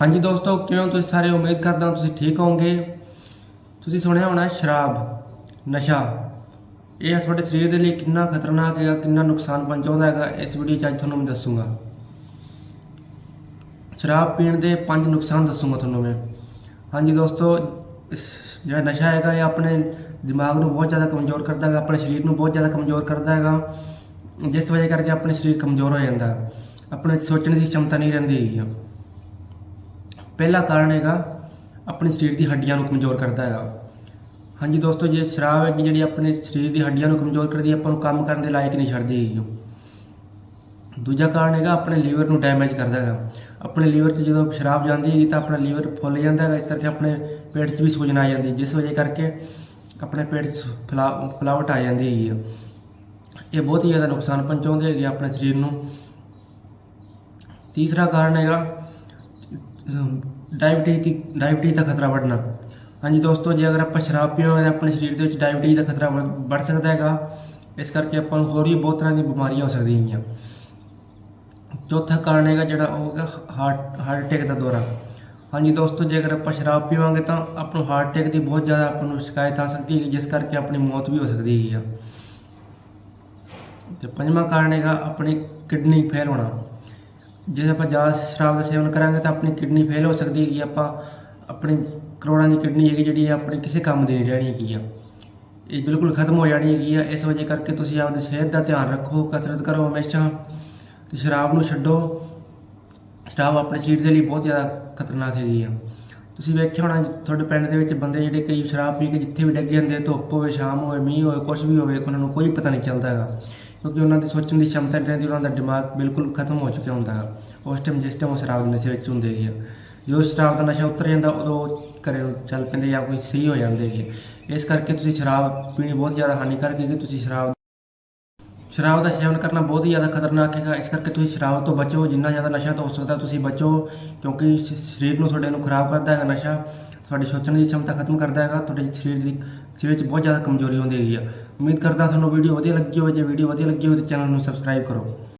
ਹਾਂਜੀ ਦੋਸਤੋ ਕਿਵੇਂ ਤੁਸੀਂ ਸਾਰੇ ਉਮੀਦ ਕਰਦਾ ਹਾਂ ਤੁਸੀਂ ਠੀਕ ਹੋਵੋਗੇ। ਤੁਸੀਂ ਸੁਣਿਆ ਹੋਣਾ ਸ਼ਰਾਬ, ਨਸ਼ਾ। ਇਹ ਤੁਹਾਡੇ ਸਰੀਰ ਦੇ ਲਈ ਕਿੰਨਾ ਖਤਰਨਾਕ ਹੈ ਕਿੰਨਾ ਨੁਕਸਾਨ ਪਹੁੰਚਾਉਂਦਾ ਹੈਗਾ, ਇਸ ਵੀਡੀਓ 'ਚ ਅੱਜ ਤੁਹਾਨੂੰ ਮੈਂ ਦੱਸੂਗਾ। ਸ਼ਰਾਬ ਪੀਣ ਦੇ ਪੰਜ ਨੁਕਸਾਨ ਦੱਸੂਗਾ ਤੁਹਾਨੂੰ ਮੈਂ। ਹਾਂਜੀ ਦੋਸਤੋ ਜਿਹੜਾ ਨਸ਼ਾ ਹੈਗਾ, ਇਹ ਆਪਣੇ ਦਿਮਾਗ ਨੂੰ ਬਹੁਤ ਜ਼ਿਆਦਾ ਕਮਜ਼ੋਰ ਕਰਦਾ ਹੈਗਾ, ਆਪਣੇ ਸਰੀਰ ਨੂੰ ਬਹੁਤ ਜ਼ਿਆਦਾ ਕਮਜ਼ੋਰ ਕਰਦਾ ਹੈਗਾ, ਜਿਸ ਵਜ੍ਹਾ ਕਰਕੇ ਆਪਣੇ ਸਰੀਰ ਕਮਜ਼ੋਰ ਹੋ ਜਾਂਦਾ। ਆਪਣੇ ਸੋਚਣ ਦੀ ਸ਼ਮਤਾ ਨਹੀਂ ਰਹਿੰਦੀ ਹੈਗੀ। ਪਹਿਲਾ ਕਾਰਨ ਹੈਗਾ, ਆਪਣੇ ਸਰੀਰ ਦੀ ਹੱਡੀਆਂ ਨੂੰ ਕਮਜ਼ੋਰ ਕਰਦਾ ਹੈਗਾ। ਹਾਂਜੀ ਦੋਸਤੋ, ਜੇ ਸ਼ਰਾਬ ਹੈ ਜਿਹੜੀ ਆਪਣੇ ਸਰੀਰ ਦੀ ਹੱਡੀਆਂ ਨੂੰ ਕਮਜ਼ੋਰ ਕਰਦੀ ਹੈ, ਆਪਾਂ ਨੂੰ ਕੰਮ ਕਰਨ ਦੇ ਲਾਇਕ ਨਹੀਂ ਛੱਡਦੀ ਹੈਗੀ ਦੂਜਾ ਕਾਰਨ ਹੈਗਾ, ਆਪਣੇ ਲੀਵਰ ਨੂੰ ਡੈਮੇਜ ਕਰਦਾ ਹੈਗਾ। ਆਪਣੇ ਲੀਵਰ 'ਚ ਜਦੋਂ ਸ਼ਰਾਬ ਜਾਂਦੀ ਹੈਗੀ ਤਾਂ ਆਪਣਾ ਲੀਵਰ ਫੁੱਲ ਜਾਂਦਾ ਹੈਗਾ, ਇਸ ਕਰਕੇ ਆਪਣੇ ਪੇਟ 'ਚ ਵੀ ਸੂਜਨ ਆ ਜਾਂਦੀ। ਜਿਸ ਵਜ੍ਹਾ ਕਰਕੇ ਆਪਣੇ ਪੇਟ 'ਚ ਫਲਾ- ਫਲਾਵਟ ਆ ਜਾਂਦੀ ਹੈਗੀ ਆ। ਇਹ ਬਹੁਤ ਹੀ ਜ਼ਿਆਦਾ ਨੁਕਸਾਨ ਪਹੁੰਚਾਉਂਦੇ ਹੈਗੇ ਆਪਣੇ ਸਰੀਰ ਨੂੰ। ਤੀਸਰਾ ਕਾਰਨ ਹੈਗਾ ਡਾਇਬਟੀਜ਼ ਦੀ ਡਾਇਬਟੀਜ਼ ਦਾ ਖਤਰਾ ਵਧਣਾ ਹਾਂਜੀ ਦੋਸਤੋ, ਜੇ ਅਗਰ ਆਪਾਂ ਸ਼ਰਾਬ ਪੀਵਾਂਗੇ ਤਾਂ ਆਪਣੇ ਸਰੀਰ ਦੇ ਵਿੱਚ ਡਾਇਬਟੀਜ਼ ਦਾ ਖਤਰਾ ਵਧ ਵੱਧ ਸਕਦਾ ਹੈਗਾ। ਇਸ ਕਰਕੇ ਆਪਾਂ ਨੂੰ ਹੋਰ ਵੀ ਬਹੁਤ ਤਰ੍ਹਾਂ ਦੀਆਂ ਬਿਮਾਰੀਆਂ ਹੋ ਸਕਦੀਆਂ ਹੈਗੀਆਂ। ਚੌਥਾ ਕਾਰਨ ਹੈਗਾ ਜਿਹੜਾ ਉਹ ਹੈਗਾ ਹਾਰਟ ਹਾਰਟ ਅਟੈਕ ਦਾ ਦੌਰਾ। ਹਾਂਜੀ ਦੋਸਤੋ, ਜੇ ਅਗਰ ਆਪਾਂ ਸ਼ਰਾਬ ਪੀਵਾਂਗੇ ਤਾਂ ਆਪਾਂ ਨੂੰ ਹਾਰਟ ਅਟੈਕ ਦੀ ਬਹੁਤ ਜ਼ਿਆਦਾ ਆਪਾਂ ਨੂੰ ਸ਼ਿਕਾਇਤ ਆ ਸਕਦੀ ਹੈ ਜਿਸ ਕਰਕੇ ਆਪਣੀ ਮੌਤ ਵੀ ਹੋ ਸਕਦੀ ਹੈਗੀ ਆ। ਤੇ ਪੰਜਵਾਂ ਕਾਰਨ ਹੈਗਾ ਆਪਣੀ ਕਿਡਨੀ ਫੇਲ ਹੋਣਾ। ਜੇ ਆਪਾਂ ਜ਼ਿਆਦਾ ਸ਼ਰਾਬ ਦਾ ਸੇਵਨ ਕਰਾਂਗੇ ਤਾਂ ਆਪਣੀ ਕਿਡਨੀ ਫੇਲ ਹੋ ਸਕਦੀ ਹੈਗੀ ਆਪਾਂ ਆਪਣੀ ਕਰੋੜਾਂ ਦੀ ਕਿਡਨੀ ਹੈਗੀ ਜਿਹੜੀ ਹੈ ਆਪਣੀ ਕਿਸੇ ਕੰਮ ਦੀ ਨਹੀਂ ਰਹਿਣੀ ਹੈਗੀ ਆ। ਇਹ ਬਿਲਕੁਲ ਖਤਮ ਹੋ ਜਾਣੀ ਹੈਗੀ ਆ। ਇਸ ਵਜ੍ਹਾ ਕਰਕੇ ਤੁਸੀਂ ਆਪਣੀ ਸਿਹਤ ਦਾ ਧਿਆਨ ਰੱਖੋ, ਕਸਰਤ ਕਰੋ ਹਮੇਸ਼ਾ ਤੇ ਸ਼ਰਾਬ ਨੂੰ ਛੱਡੋ। ਸ਼ਰਾਬ ਆਪਣੇ ਸਰੀਰ ਦੇ ਲਈ ਬਹੁਤ ਜ਼ਿਆਦਾ ਖਤਰਨਾਕ ਹੈਗੀ ਆ। ਤੁਸੀਂ ਵੇਖਿਆ ਹੋਣਾ, ਤੁਹਾਡੇ ਪਿੰਡ ਦੇ ਵਿੱਚ ਬੰਦੇ ਜਿਹੜੇ ਕਈ ਸ਼ਰਾਬ ਪੀ ਕੇ ਜਿੱਥੇ ਵੀ ਡਿੱਗ ਜਾਂਦੇ ਧੁੱਪ ਹੋਵੇ, ਸ਼ਾਮ ਹੋਵੇ, ਮੀਂਹ ਹੋਵੇ ਕੁਝ ਵੀ ਹੋਵੇ, ਉਹਨਾਂ ਨੂੰ ਕੋਈ ਪਤਾ ਨਹੀਂ ਚੱਲਦਾ ਹੈਗਾ। ਕਿਉਂਕਿ ਉਹਨਾਂ ਦੀ ਸੋਚਣ ਦੀ ਸ਼ਮਤਾ ਨਹੀਂ ਰਹਿੰਦੀ, ਉਹਨਾਂ ਦਾ ਦਿਮਾਗ ਬਿਲਕੁਲ ਖਤਮ ਹੋ ਚੁੱਕਿਆ ਹੁੰਦਾ ਹੈ। ਉਸ ਟਾਈਮ ਜਿਸ ਟਾਈਮ ਉਹ ਸ਼ਰਾਬ ਦੇ ਨਸ਼ੇ ਵਿੱਚ ਹੁੰਦੇ ਸੀ ਜਦੋਂ ਸ਼ਰਾਬ ਦਾ ਨਸ਼ਾ ਉਤਰ ਜਾਂਦਾ, ਉਦੋਂ ਘਰੇ ਚੱਲ ਪੈਂਦੇ ਜਾਂ ਕੋਈ ਸਹੀ ਹੋ ਜਾਂਦੇ ਸੀ ਇਸ ਕਰਕੇ ਤੁਸੀਂ ਸ਼ਰਾਬ ਪੀਣੀ ਬਹੁਤ ਜ਼ਿਆਦਾ ਹਾਨੀਕਾਰਕ ਹੈ ਕਿ ਤੁਸੀਂ ਸ਼ਰਾਬ ਸ਼ਰਾਬ ਦਾ ਸੇਵਨ ਕਰਨਾ ਬਹੁਤ ਹੀ ਜ਼ਿਆਦਾ ਖਤਰਨਾਕ ਹੈਗਾ। ਇਸ ਕਰਕੇ ਤੁਸੀਂ ਸ਼ਰਾਬ ਤੋਂ ਬਚੋ, ਜਿੰਨਾ ਜ਼ਿਆਦਾ ਨਸ਼ਾ ਤੋਂ ਹੋ ਸਕਦਾ ਤੁਸੀਂ ਬਚੋ, ਕਿਉਂਕਿ ਸਰੀਰ ਨੂੰ ਤੁਹਾਡੇ ਨੂੰ ਖਰਾਬ ਕਰਦਾ ਹੈਗਾ ਨਸ਼ਾ। ਤੁਹਾਡੀ ਸੋਚਣ ਦੀ ਸ਼ਮਤਾ ਖਤਮ ਕਰਦਾ ਹੈਗਾ। ਤੁਹਾਡੇ ਸਰੀਰ ਦੀ ਸਰੀਰ ਵਿੱਚ ਬਹੁਤ ਜ਼ਿਆਦਾ ਕਮਜ਼ੋਰੀ ਹੁੰਦੀ ਹੈਗੀ ਆ। ਉਮੀਦ ਕਰਦਾ ਤੁਹਾਨੂੰ ਵੀਡੀਓ ਵਧੀਆ ਲੱਗੀ ਹੋਵੇ, ਜੇ ਵੀਡੀਓ ਵਧੀਆ ਲੱਗੀ ਹੋਵੇ ਤਾਂ ਚੈਨਲ ਨੂੰ ਸਬਸਕ੍ਰਾਈਬ ਕਰੋ।